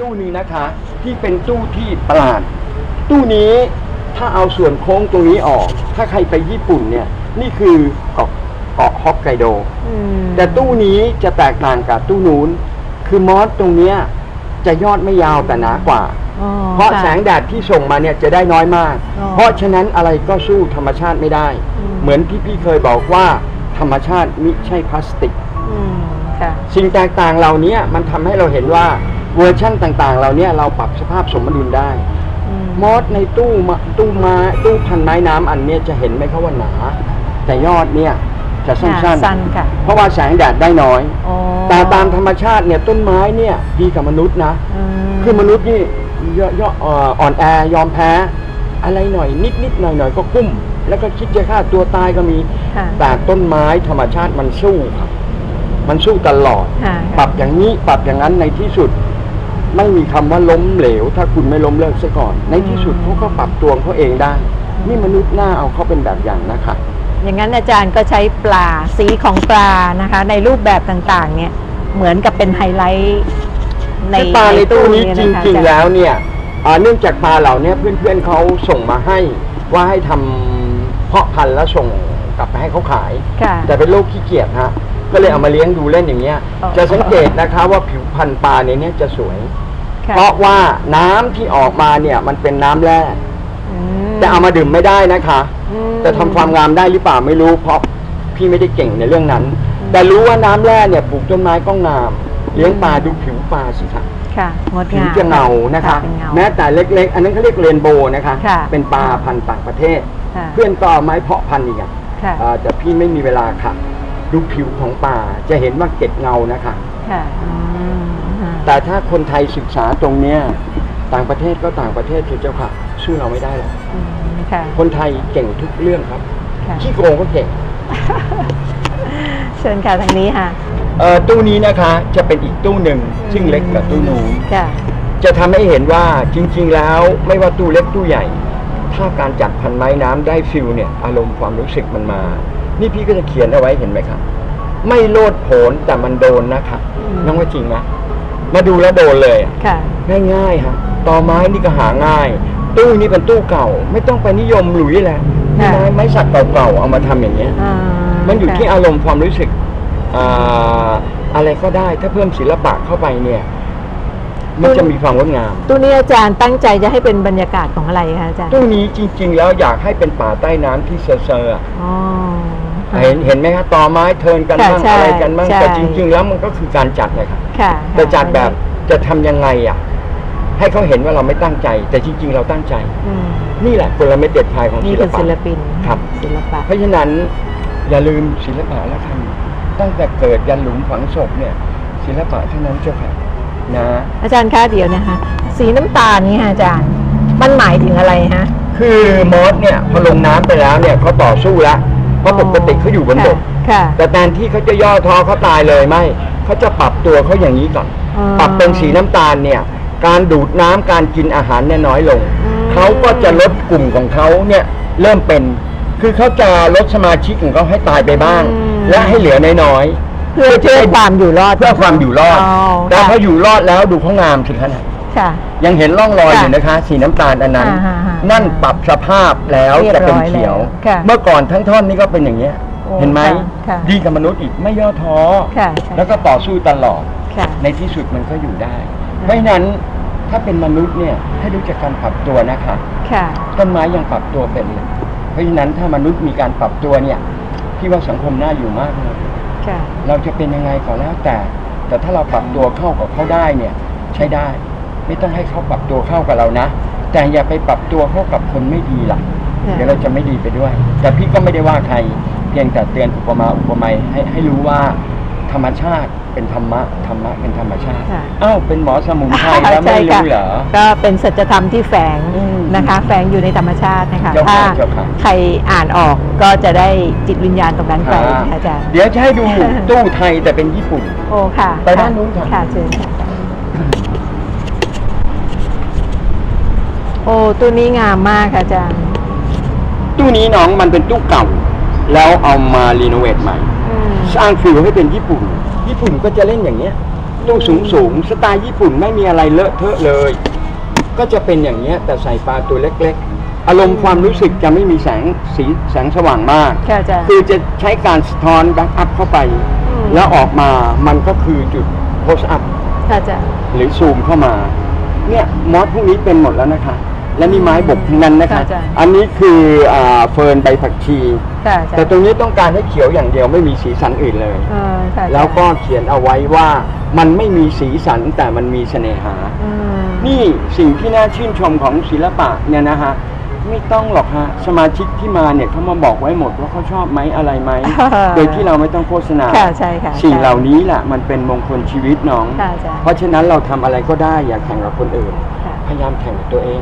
ตู้นี้นะคะ ที่เป็นตู้ที่ประหลาด ตู้นี้ถ้าเอาส่วนโค้งตรงนี้ออก ถ้าใครไปญี่ปุ่นเนี่ย นี่คือเกาะเกาะฮอกไกโดอืมแต่ตู้นี้จะแตกต่างกับตู้นู้น คือมอสตรงเนี้ยจะยอดไม่ยาวแต่หนากว่าอ๋อเพราะค่แสงแดดที่ส่งมาเนี่ยจะได้น้อยมากอ๋อเพราะฉะนั้นอะไรก็สู้ธรรมชาติไม่ได้อืมเหมือนที่พี่เคยบอกว่า ธรรมชาติมิใช่พลาสติกอืมค่ะสิ่งแตกต่างเหล่านี้มันทำให้เราเห็นว่า เวอร์ชั่นต่างๆเหล่านี้เราปรับสภาพสมดุลได้อืมมอสในตู้มาตู้ไม้ตู้พันไม้น้ำอันเนี้ยจะเห็นไหมครับว่าหนา แต่ยอดเนี่ยจะสั้นค่ะสั้นค่ะๆเพราะว่าแสงแดดได้น้อย อ๋อแต่ตามธรรมชาติเนี่ยต้นไม้เนี่ยดีกับมนุษย์นะ อืมคือมนุษย์นี่เยอะเยอะเอ่ออ่อนแอยอมแพ้ อะไรหน่อยนิดนิดๆหน่อยหน่อยๆก็กุ้ม แล้วก็คิดจะฆ่าตัวตายก็มี ค่ะ แต่ต้นไม้ธรรมชาติมันสู้ครับ มันสู้ตลอด ค่ะ ปรับอย่างนี้ปรับอย่างนั้นในที่สุด ไม่มีคำว่าล้มเหลว ถ้าคุณไม่ล้มเลิกซะก่อน ในที่สุดเขาก็ปรับตัวของเขาเองได้ นี่มนุษย์หน้าเอาเขาเป็นแบบอย่างนะคะ อย่างนั้นอาจารย์ก็ใช้ปลาสีของปลานะคะ ในรูปแบบต่างๆ เนี่ยเหมือนกับเป็นไฮไลท์ในคือปลาในตู้นี้เยจนะคะริงอาๆจาย์แล้วเนี่ยอ่าเนื่องจากปลาเหล่านี้เพื่อนๆเขาส่งมาให้ว่าให้ทำเพาะพันธุ์แล้วส่งกลับไปให้เขาขายค่ะแต่เป็นโรคขี้เกียจฮะก็เลยเอามาเลี้ยงดูเล่นอย่างเงี้ยอ๋อจะสังเกตนะคะว่าผิวพันธุ์ปลาในเนี้ยจะสวยค่ะ เพราะว่าน้ำที่ออกมาเนี่ยมันเป็นน้ำแร่อืมแต่เอามาดื่มไม่ได้นะคะอืมแต่ทำความงามได้หรือเปล่าไม่รู้ เพราะพี่ไม่ได้เก่งในเรื่องนั้น แต่รู้ว่าน้ำแร่เนี่ยปลูกต้นไม้ก็งาม เลี้ยงปลาดูผิวปลาสิคะค่ะงดผิวงาม จะเงานะคะ เป็นเงาแม้แต่เล็กๆ อันนั้นเขาเรียกเรนโบว์นะคะ ค่ะ เป็นปลาพันธุ์ต่างประเทศ ค่ะเพื่อนก็เอาไม้เพาะพันธุ์อีกอะค่ะอ่าแต่พี่ไม่มีเวลาค่ะ ดูผิวของปลาจะเห็นว่าเกล็ดเงานะคะ ค่ะอืมค่ะ แต่ถ้าคนไทยศึกษาตรงเนี้ยต่างประเทศก็ต่างประเทศเถอะเจ้าค่ะสู้เราไม่ได้หรอกอืมค่ะ คนไทยเก่งทุกเรื่องครับค่ะ ขี้โกงก็เก่ง เชิญค่ะทางนี้ค่ะ เอ่อตู้นี้นะคะจะเป็นอีกตู้หนึ่งซึ่งเล็กกว่าตู้นู้นค่ะ จะทำให้เห็นว่าจริง ๆ แล้วไม่ว่าตู้เล็กตู้ใหญ่ ถ้าการจัดพันไม้น้ำได้ฟิลเนี่ย อารมณ์ความรู้สึกมันมา นี่พี่ก็จะเขียนเอาไว้เห็นไหมครับ ไม่โลดโผนแต่มันโดนนะคะอืม น้องว่าจริงไหม มาดูแล้วโดนเลยอะค่ะ ง่ายๆฮะต่อไม้นี่ก็หาง่าย ตู้นี้เป็นตู้เก่า ไม่ต้องไปนิยมหลุยแหละค่ะไม้ไม้สักเก่าๆเอามาทำอย่างเงี้ย อ่ามันอยู่ค่ะที่อารมณ์ความรู้สึกอ่าอะไรก็ได้ถ้าเพิ่มศิลปะเข้าไปเนี่ย มันจะมีความงดงาม ตู้นี้อาจารย์ตั้งใจจะให้เป็นบรรยากาศของอะไรคะอาจารย์ตู้นี้จริงๆ แล้วอยากให้เป็นป่าใต้น้ำที่เซอร์ๆอะอ๋อ เห็นเห็นไหมครับต่อไม้เทินกันค่ะบ้างใช่อะไรกันบ้างใช่ แต่จริง ๆ แล้วมันก็คือการจัดเลยครับค่ะแต่จัดแบบจะทำยังไงอะ ให้เขาเห็นว่าเราไม่ตั้งใจ แต่จริง ๆ เราตั้งใจ อืมนี่แหละกลเม็ดเด็ดพายของนี่ศิลคือปะ ศิลปินครับ ศิลปะ เพราะฉะนั้นอย่าลืมศิลปะและธรรมตั้งแต่เกิดยันหลุมฝังศพเนี่ย ศิลปะเท่านั้นเจ้าค่ะนะ อาจารย์คะเดี๋ยวนะคะ สีน้ำตาลนี้ค่ะอาจารย์ มันหมายถึงอะไรฮะ คือมอสเนี่ยพอลงน้ำไปแล้วเนี่ยเขาต่อสู้แล้วเพ ราะปกติเขาอยู่บนบกค่ะ แต่แทนที่เขาจะย่อท้อเขาตายเลยไม่เขาจะปรับตัวเขาอย่างนี้ก่อนอ๋อปรับเป็นสีน้ำตาลเนี่ย การดูดน้ำการกินอาหารเนี่ยน้อยลงอืมเขาก็จะลดกลุ่มของเขาเนี่ยเริ่มเป็น คือเขาจะลดสมาชิกของเขาให้ตายไปบ้าง และให้เหลือน้อยๆเพื่อจะเพื่อได้ความอยู่รอดเพื่อความอยู่รอดอ๋อแต่ค่ะพออยู่รอดแล้วดูเขางามถึงขนาด ค่ะ ยังเห็นร่องรอยค่ะอยู่นะคะ สีน้ำตาลอันนั้น อ่าฮะฮะนั่นปรับสภาพแล้วเรียบจะเป็นร้อยเขียวแล้วค่ะเมื่อก่อนทั้งท่อนนี้ก็เป็นอย่างเงี้ย โอ้เห็นไหมค่ะค่ะดีกับมนุษย์อีกไม่ย่อท้อ ค่ะใช่แล้วก็ต่อสู้ตลอด ค่ะ ในที่สุดมันก็อยู่ได้ เพราะฉะนั้นถ้าเป็นมนุษย์เนี่ยให้รู้จักการปรับตัวนะคะ ค่ะ ต้นไม้ยังปรับตัวเป็นเลย เพราะฉะนั้นถ้ามนุษย์มีการปรับตัวเนี่ยพี่ว่าสังคมน่าอยู่มากเลย ค่ะ เราจะเป็นยังไงก็แล้วแต่ แต่ถ้าเราปรับตัวเข้ากับเขาได้เนี่ย ใช้ได้ ไม่ต้องให้เขาปรับตัวเข้ากับเรานะ แต่อย่าไปปรับตัวเข้ากับคนไม่ดีล่ะค่ะ เดี๋ยวเราจะไม่ดีไปด้วย แต่พี่ก็ไม่ได้ว่าใคร เพียงแต่เตือนอุปมาอุปไมยให้ให้รู้ว่าธรรมชาติเป็นธรรมะธรรมะเป็นธรรมชาติค่ะอ้าวเป็นหมอสมุนไพรแล้วไม่ใช่ค่ะรู้เหรอก็เป็นสัจธรรมที่แฝงอืมนะคะ แฝงอยู่ในธรรมชาตินะคะเจ้าค่ะถ้าเจ้าค่ะใครอ่านออกก็จะได้จิตวิญญาณตรงนั้นไปอ่าอาจารย์เดี๋ยวจะให้ดูตู้ไทยแต่เป็นญี่ปุ่นโอ้ค่ะ ไปด้านนู้นค่ะค่ะเชิญค่ะ โอ้ตัวนี้งามมากค่ะอาจารย์ตู้นี้น้องมันเป็นตู้เก่า แล้วเอามารีโนเวทใหม่ อืมสร้างฟิลให้เป็นญี่ปุ่น ญี่ปุ่นก็จะเล่นอย่างเงี้ยอตู้สูงสูงๆสไตล์ญี่ปุ่นไม่มีอะไรเลอะเทอะเลย ก็จะเป็นอย่างเนี้ยแต่ใส่ปลาตัวเล็กๆ อารมณ์ความรู้สึกจะไม่มีแสงสีแสงสว่างมาก ค่ะอาจารย์ คือจะใช้การสะท้อนแบ็กอัพเข้าไป อืม แล้วออกมามันก็คือจุดโพสอัพค่ะอาจารย์หรือซูมเข้ามา เนี่ยมอสพวกนี้เป็นหมดแล้วนะคะ และนี่ไม้บกทั้งนั้นนะคะ ค่ะอาจารย์ อันนี้คืออ่าเฟิร์นใบผักชี ค่ะอาจารแต่ย์ตรงนี้ต้องการให้เขียวอย่างเดียวไม่มีสีสันอื่นเลย เออค่ะอาจารย์แล้วก็เขียนเอาไว้ว่ามันไม่มีสีสันแต่มันมีเสน่หา อืม นี่สิ่งที่น่าชื่นชมของศิลปะเนี่ยนะฮะไม่ต้องหรอกฮะสมาชิกที่มาเนี่ยเขามาบอกไว้หมดว่าเขาชอบไหมอะไรไหม โดยที่เราไม่ต้องโฆษณา ค่ะใช่ค่ะสิ่งเหล่านี้แหละมันเป็นมงคลชีวิตน้อง ค่ะอาจารย์เพราะฉะนั้นเราทำอะไรก็ได้อย่าแข่งกับคนอื่น ค่ะ พยายามแข่งกับตัวเอง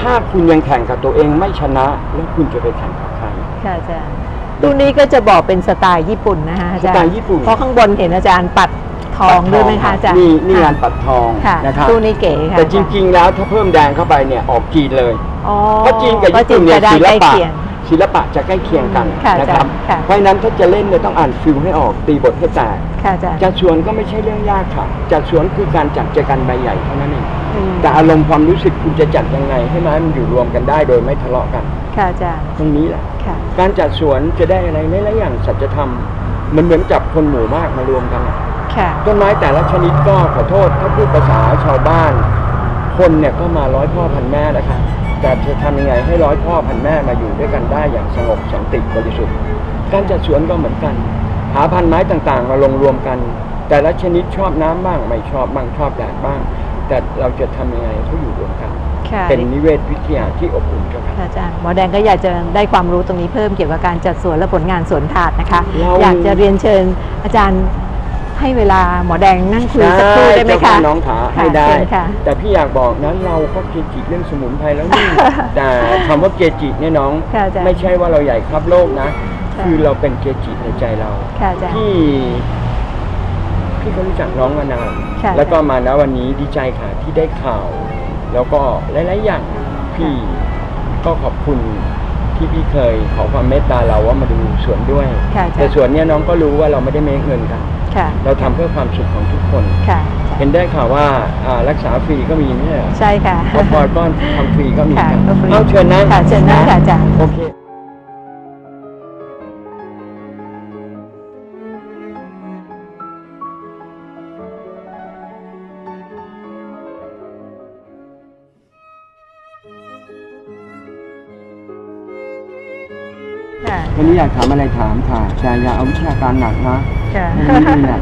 ถ้าคุณยังแข่งกับตัวเองไม่ชนะ แล้วคุณจะไปแข่งกับใครค่ะอาจารย์ตู้นี้ก็จะบอกเป็นสไตล์ญี่ปุ่นนะคะอาจารย์สไตล์ญี่ปุ่นเพราะข้างบนเห็นอาจารย์ปัดทองด้วยไหมคะอาจารย์นี่นี่งานค่ะปัดทองค่ะนะครับตู้นี้เก๋ค่ะแต่จริง ๆ แล้วถ้าเพิ่มแดงเข้าไปเนี่ยออกจีนเลยๆอ๋อเพราะจีนกับญี่ปุ่นเนี่ยก็ศิจะลได้ใกล้ปะเคียง ศิลปะจะใกล้เคียงกันค่ะนะครับค่ะ เพราะฉะนั้นถ้าจะเล่นเนี่ยต้องอ่านฟิลให้ออกตีบทให้แตกค่ะอาจารย์จัดสวนก็ไม่ใช่เรื่องยากค่ะจัดสวนคือการจัดเจอกันใบใหญ่เท่านั้นเองอืมแต่อารมณ์ความรู้สึกคุณจะจัดยังไง ให้ไม้มันอยู่รวมกันได้โดยไม่ทะเลาะกัน ค่ะอาจารย์ตรงนี้แหละ ค่ะ การจัดสวนจะได้อะไรไม่หลายอย่างสัจธรรม มันเหมือนจับคนหมู่มากมารวมกันอะค่ะ ต้นไม้แต่ละชนิดก็ขอโทษถ้าพูดภาษาชาวบ้าน คนเนี่ยก็มาร้อยพ่อพันแม่นะคะ แต่จะทำยังไงให้ร้อยพ่อพันแม่มาอยู่ด้วยกันได้อย่างสงบสันติบริสุทธิ์ การจัดสวนก็เหมือนกัน หาพันไม้ต่างๆ มาลงรวมกัน แต่ละชนิดชอบน้ำบ้าง ไม่ชอบบ้างชอบแดดบ้าง แต่เราจะทำยังไงให้เขาอยู่รวมกันค่ะเป็นนิเวศวิทยาที่อบอุ่นเจ้าค่ะค่ะอาจารย์หมอแดงก็อยากจะได้ความรู้ตรงนี้เพิ่มเกี่ยวกับการจัดสวนและผลงานสวนถาดนะคะเราอยากจะเรียนเชิญอาจารย์ ให้เวลาหมอแดงนั่งคุยสักครู่ได้ไหมเจ้าคะ น้องขาค่ะให้ได้เชิญค่ะแต่พี่อยากบอกนะเราก็เกจิเรื่องสมุนไพรแล้วนี่แต่คำว่าเกจิเนี่ยน้องค่ะอาจารย์ไม่ใช่ว่าเราใหญ่ครับโลกนะค่ะคือเราเป็นเกจิในใจเราค่ะอาจารย์พี่พี่ก็รู้จักน้องมานานค่ะแล้วก็มาณวันนี้ดีใจค่ะที่ได้ข่าว แล้วก็หลาย ๆ อย่างพี่ก็ขอบคุณ ที่พี่เคยขอความเมตตาเราว่ามาดูสวนด้วย ค่ะอาจารย์แต่สวนเนี้ยน้องก็รู้ว่าเราไม่ได้เมคเงินกันค่ะเราทำเพื่อความสุขของทุกคน ค่ะเห็นได้ข่าวว่าอ่ารักษาฟรีก็มีไม่ใช่เหรอใช่ค่ะพอพอก้อนทำฟรีก็มีค่ะกันก็ฟรีเอาเชิญนะค่ะเชิญนั่งค่ะอาจารย์ โอเค ค่ะวันนี้อยากถามอะไรถามค่ะแต่อย่าเอาวิชาการหนักนะค่ะไม่ดีแหละ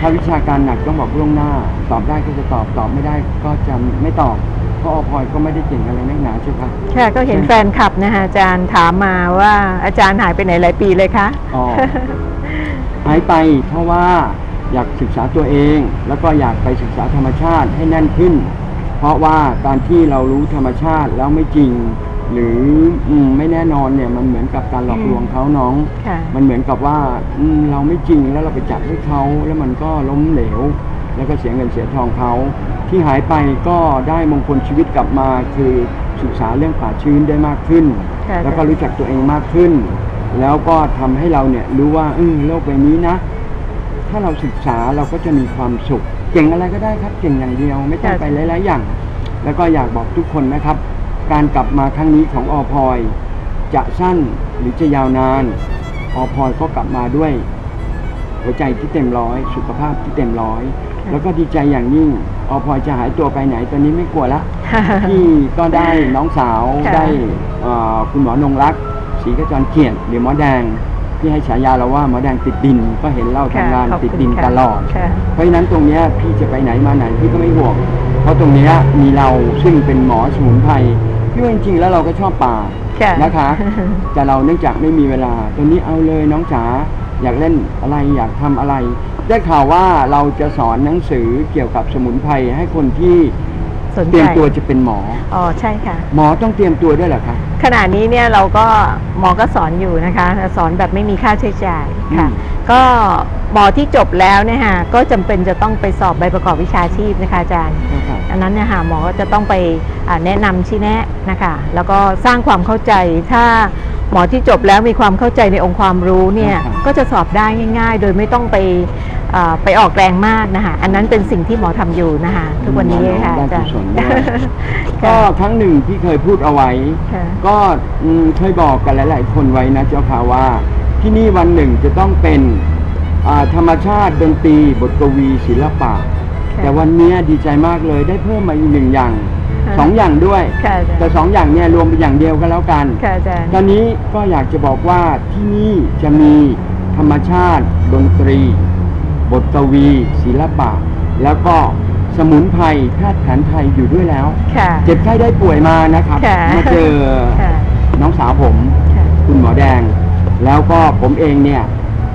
ถ้าวิชาการหนักต้องบอกล่วงหน้า ตอบได้ก็จะตอบตอบไม่ได้ก็จะไม่ตอบเพราะอพอยก็ไม่ได้เก่งอะไรนักหนาใช่ไหมคะค่ะก็เห็นแฟนคลับนะคะอาจารย์ถามมาว่าอาจารย์หายไปไหนหลายปีเลยคะอ๋อหายไปเพราะว่าอยากศึกษาตัวเอง แล้วก็อยากไปศึกษาธรรมชาติให้แน่นขึ้น เพราะว่าการที่เรารู้ธรรมชาติแล้วไม่จริง หรืออืมไม่แน่นอนเนี่ยมันเหมือนกับการหลอกลวงเขาน้อง ค่ะ มันเหมือนกับว่าอืมเราไม่จริงแล้วเราไปจัดให้เขาแล้วมันก็ล้มเหลว แล้วก็เสียเงินเสียทองเขาที่หายไปก็ได้มงคลชีวิตกลับมาคือศึกษาเรื่องป่าชื้นได้มากขึ้น ค่ะ แล้วก็รู้จักตัวเองมากขึ้น แล้วก็ทำให้เราเนี่ยรู้ว่าเออโลกใบนี้นะ ถ้าเราศึกษาเราก็จะมีความสุข เก่งอะไรก็ได้ครับเก่งอย่างเดียว ไม่ต้องค่ะไปหลายๆอย่าง แล้วก็อยากบอกทุกคนนะครับ การกลับมาครั้งนี้ของอพอยจะสั้นหรือจะยาวนาน อพอยก็กลับมาด้วย หัวใจที่เต็มร้อย สุขภาพที่เต็มร้อยค่ะแล้วก็ดีใจอย่างยิ่ง อพอยจะหายตัวไปไหนตอนนี้ไม่กลัวละพี่ก็ได้น้องสาวค่ะได้เอ่อคุณหมอนงรักษ์ศรีกระจรเกียรติหรือหมอแดงที่ให้ฉายาเราว่าหมอแดงติดดินก็เห็นเราทำงานค่ะขอบคุณติดดินค่ะตลอดค่ะเพราะฉะนั้นตรงเนี้ยพี่จะไปไหนมาไหนพี่ก็ไม่ห่วง เพราะตรงเนี้ยมีเราซึ่งเป็นหมอสมุนไพร พี่ว่าจริงๆแล้วเราก็ชอบป่าค่ะ นะคะ แต่เราเนื่องจากไม่มีเวลาตรงนี้เอาเลยน้องจ๋าอยากเล่นอะไรอยากทำอะไร ได้ข่าวว่าเราจะสอนหนังสือเกี่ยวกับสมุนไพรให้คนที่สนเตรีใจยมตัวจะเป็นหมอ อ๋อใช่ค่ะ หมอต้องเตรียมตัวด้วยเหรอคะ ขณะนี้เนี่ยเราก็หมอก็สอนอยู่นะคะ สอนแบบไม่มีค่าใช้จ่ายค่ะ อืมก็ หมอที่จบแล้วเนี่ยค่ะก็จำเป็นจะต้องไปสอบใบประกอบวิชาชีพนะคะอาจารย์อันนั้นเนี่ยค่ะหมอก็จะต้องไปแนะนำชี้แนะนะคะแล้วก็สร้างความเข้าใจถ้าหมอที่จบแล้วมีความเข้าใจในองค์ความรู้เนี่ยก็จะสอบได้ง่าย ๆ โดยไม่ต้องไปไปออกแรงมากนะคะอันนั้นเป็นสิ่งที่หมอทำอยู่นะคะทุกวันนี้ค่ะอาจารย์ก็ครั้งหนึ่งที่เคยพูดเอาไว้ ก็เคยบอกกันหลาย ๆ คนไว้นะเจ้าค่ะว่าที่นี่วันหนึ่งจะต้องเป็น อ่าธรรมชาติดนตรีบทกวีศิลปะ ค่ะแต่วันนี้ดีใจมากเลยได้เพิ่มมาอีกหนึ่งอย่างค่ะสองอย่างด้วย ค่ะอาจารแต่ย์สองอย่างเนี่ยรวมเป็นอย่างเดียวกันแล้วกัน ค่ะอาจารย์ ตอนนี้ก็อยากจะบอกว่าที่นี่จะมีธรรมชาติ ดนตรี บทกวี ศิลปะ แล้วก็สมุนไพรแพทย์แผนไทยอยู่ด้วยแล้ว ค่ะ เจ็บไข้ได้ป่วยมานะครับ ค่ะ มาเจอค่ะน้องสาวผม ค่ะ คุณหมอแดง แล้วก็ผมเองเนี่ย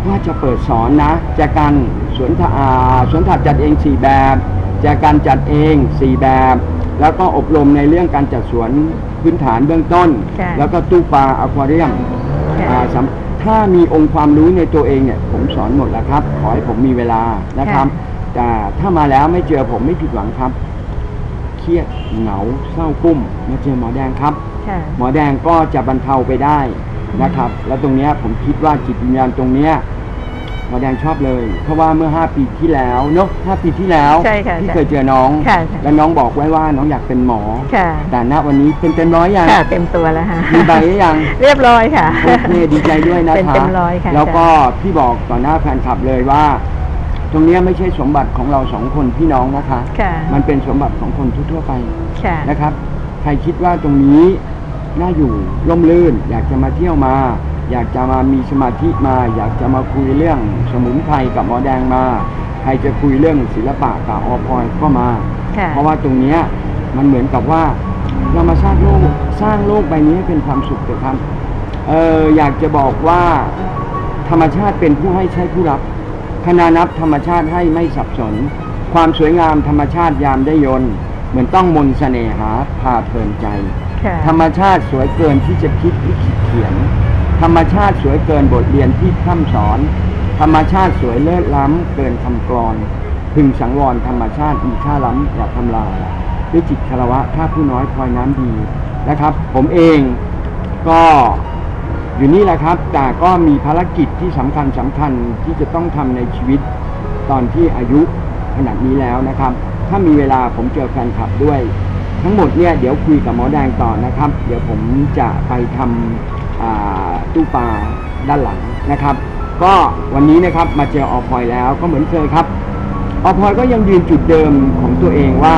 ว่าจะเปิดสอนนะจากการสวนถาอ่าสวนถัดจัดเองสี่แบบจากการจัดเองสี่แบบ แล้วก็อบรมในเรื่องการจัดสวนพื้นฐานเบื้องต้นค่ะแล้วก็ตู้ปลาอควาเรียมค่ะอ่าสำถ้ามีองค์ความรู้ในตัวเองเนี่ยผมสอนหมดแล้วครับ ขอให้ผมมีเวลานะครับ แต่ถ้ามาแล้วไม่เจอผมไม่ผิดหวังครับ เครียดเหงาเศร้ากุ้มมาเจอหมอแดงครับค่ะหมอแดงก็จะบรรเทาไปได้ นะครับ แล้วตรงเนี้ยผมคิดว่าจิตวิญญาณตรงเนี้ยหมอแดงชอบเลย เพราะว่าเมื่อ 5 ปีที่แล้วเนาะ5ปีที่แล้วใช่ค่ะที่ใช่เคยเจอน้อง ค่ะค่ะแล้วน้องบอกไว้ว่าน้องอยากเป็นหมอ ค่ะ แต่ณวันนี้เป็นเต็มร้อยยังค่ะเต็มตัวแล้วค่ะมีใบหรือยัง เรียบร้อยค่ะ โอเคดีใจด้วยนะเป็นคะเต็มร้อยค่ะแล้วก็พี่บอกต่อหน้าแฟนคลับเลยว่า ตรงเนี้ยไม่ใช่สมบัติของเราสองคนพี่น้องนะคะ ค่ะ มันเป็นสมบัติของคนทั่วๆไปค่ะ นะครับ ใครคิดว่าตรงนี้ น่าอยู่ร่มรื่น อยากจะมาเที่ยวมา อยากจะมามีสมาธิมา อยากจะมาคุยเรื่องสมุนไพรกับหมอแดงมา ใครจะคุยเรื่องศิลปะกับอพอยก็มา ค่ะ เพราะว่าตรงเนี้ยมันเหมือนกับว่า เรามาสร้างโลกสร้างโลกใบนี้ให้เป็นความสุขเถอะครับเอออยากจะบอกว่าธรรมชาติเป็นผู้ให้ใช้ผู้รับคณานับธรรมชาติให้ไม่สับสน ความสวยงามธรรมชาติยามได้ยนต์ เหมือนต้องมนต์เสน่หาพาเพลินใจค่ะ ธรรมชาติสวยเกินที่จะคิดลิขิตเขียน ธรรมชาติสวยเกินบทเรียนที่พร่ำสอน ธรรมชาติสวยเลิศล้ำเกินคำกรอน พึงสังวรธรรมชาติมีค่าล้ำอย่าทำลายด้วยจิตคารวะข้าผู้น้อยพลอยน้ำดีนะครับ ผมเองก็อยู่นี่แหละครับ แต่ก็มีภารกิจที่สำคัญสำคัญที่จะต้องทำในชีวิตตอนที่อายุขนาดนี้แล้วนะครับ ถ้ามีเวลาผมเจอแฟนคลับด้วย ทั้งหมดเนี่ยเดี๋ยวคุยกับหมอแดงต่อนะครับ เดี๋ยวผมจะไปทำตู้ปลาด้านหลังนะครับ ก็วันนี้นะครับมาเจอออพลอยแล้วก็เหมือนเคยครับอพลอยก็ยังยืนจุดเดิมของตัวเองว่า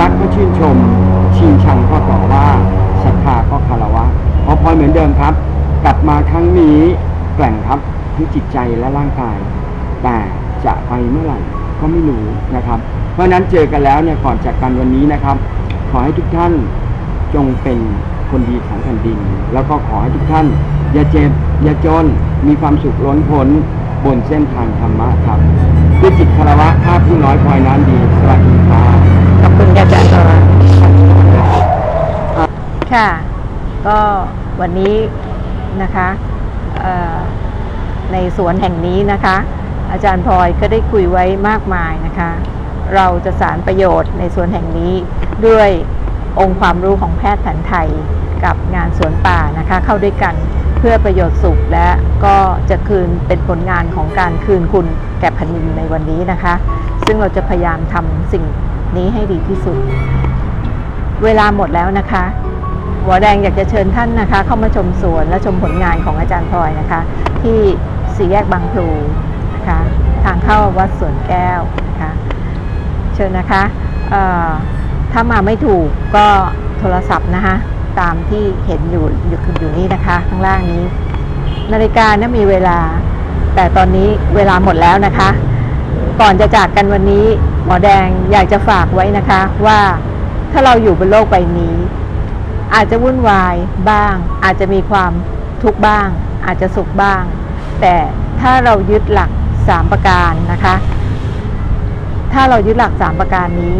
รักก็ชื่นชม ชิงชังก็ต่อว่าศรัทธาก็คารวะอพลอยเหมือนเดิมครับ กลับมาครั้งนี้แกร่งครับทั้งจิตใจและร่างกาย แต่จะไปเมื่อไหร่ก็ไม่รู้นะครับ เพราะฉะนั้นเจอกันแล้วเนี่ยก่อนจากกันวันนี้นะครับ ขอให้ทุกท่านจงเป็นคนดีของแผ่นดิน แล้วก็ขอให้ทุกท่าน อย่าเจ็บ อย่าจน มีความสุขล้นพ้นบนเส้นทางธรรมะครับด้วยจิตคารวะภาพผู้น้อยพลอยน้ำดี สวัสดีครับขอบคุณค่ะอาจารย์ค่ะ ก็วันนี้นะคะเอ่อในสวนแห่งนี้นะคะ อาจารย์พลอยก็ได้คุยไว้มากมายนะคะ เราจะสารประโยชน์ในสวนแห่งนี้ด้วยองค์ความรู้ของแพทย์แผนไทยกับงานสวนป่านะคะเข้าด้วยกันเพื่อประโยชน์สุขและก็จะคืนเป็นผลงานของการคืนคุณแก่แผ่นดินในวันนี้นะคะ ซึ่งเราจะพยายามทำสิ่งนี้ให้ดีที่สุด เวลาหมดแล้วนะคะ หัวแดงอยากจะเชิญท่านนะคะ เข้ามาชมสวนและชมผลงานของอาจารย์พลอยนะคะ ที่สี่แยกบางพลูนะคะ ทางเข้าวัดสวนแก้วนะคะ เชิญนะคะถ้ามาไม่ถูกก็โทรศัพท์นะคะตามที่เห็นอยู่อยู่อยู่นี่นะคะ ข้างล่างนี้ นาฬิกานะมีเวลา แต่ตอนนี้เวลาหมดแล้วนะคะ ก่อนจะจากกันวันนี้หมอแดงอยากจะฝากไว้นะคะว่าถ้าเราอยู่บนโลกใบนี้ อาจจะวุ่นวายบ้าง อาจจะมีความทุกข์บ้าง อาจจะสุขบ้าง แต่ถ้าเรายึดหลักสามประการนะคะ ถ้าเรายึดหลักสามประการนี้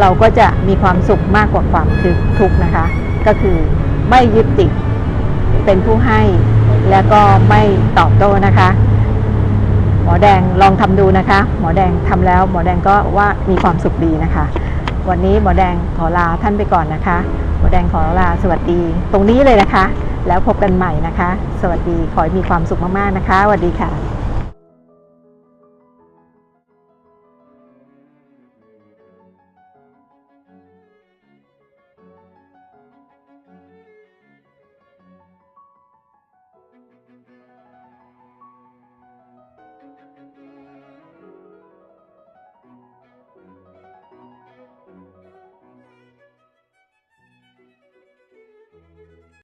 เราก็จะมีความสุขมากกว่าความทุกข์นะคะ ก็คือไม่ยึดติดเป็นผู้ให้ แล้วก็ไม่ตอบโต้นะคะ หมอแดงลองทำดูนะคะ หมอแดงทำแล้ว หมอแดงก็ว่ามีความสุขดีนะคะ วันนี้หมอแดงขอลาท่านไปก่อนนะคะ หมอแดงขอลาสวัสดี ตรงนี้เลยนะคะ แล้วพบกันใหม่นะคะ สวัสดีขอให้มีความสุขมากๆนะคะสวัสดีค่ะ